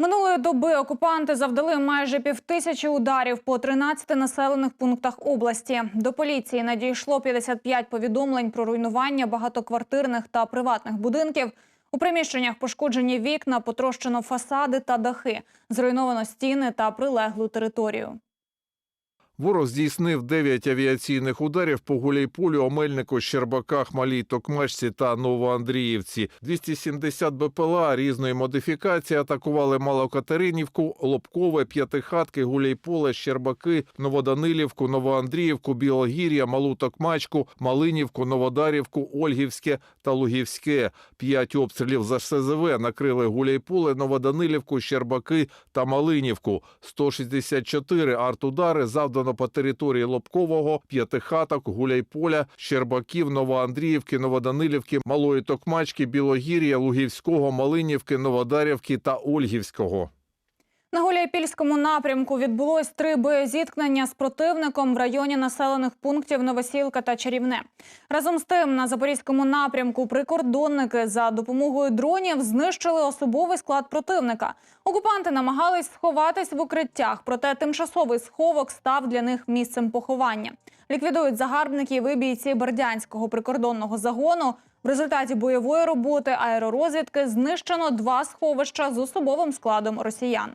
Минулої доби окупанти завдали майже півтисячі ударів по 13 населених пунктах області. До поліції надійшло 55 повідомлень про руйнування багатоквартирних та приватних будинків. У приміщеннях пошкоджені вікна, потрощено фасади та дахи, зруйновано стіни та прилеглу територію. Ворог здійснив 9 авіаційних ударів по Гуляйполю, Омельнику, Щербаках, Малій Токмачці та Новоандріївці. 270 БПЛА різної модифікації атакували Малокатеринівку, Лобкове, П'ятихатки, Гуляйполе, Щербаки, Новоданилівку, Новоандріївку, Білогір'я, Малу Токмачку, Малинівку, Новодарівку, Ольгівське та Лугівське. П'ять обстрілів за СЗВ накрили Гуляйполе, Новоданилівку, Щербаки та Малинівку. 164 артудари завдано по території Лобкового, П'ятихаток, Гуляйполя, Щербаків, Новоандріївки, Новоданилівки, Малої Токмачки, Білогір'я, Лугівського, Малинівки, Новодарівки та Ольгівського. На Гуляйпільському напрямку відбулось три боєзіткнення з противником в районі населених пунктів Новосілка та Чарівне. Разом з тим, на запорізькому напрямку прикордонники за допомогою дронів знищили особовий склад противника. Окупанти намагались сховатись в укриттях, проте тимчасовий сховок став для них місцем поховання. Ліквідують загарбників і бійці Бердянського прикордонного загону. В результаті бойової роботи аеророзвідки знищено два сховища з особовим складом росіян.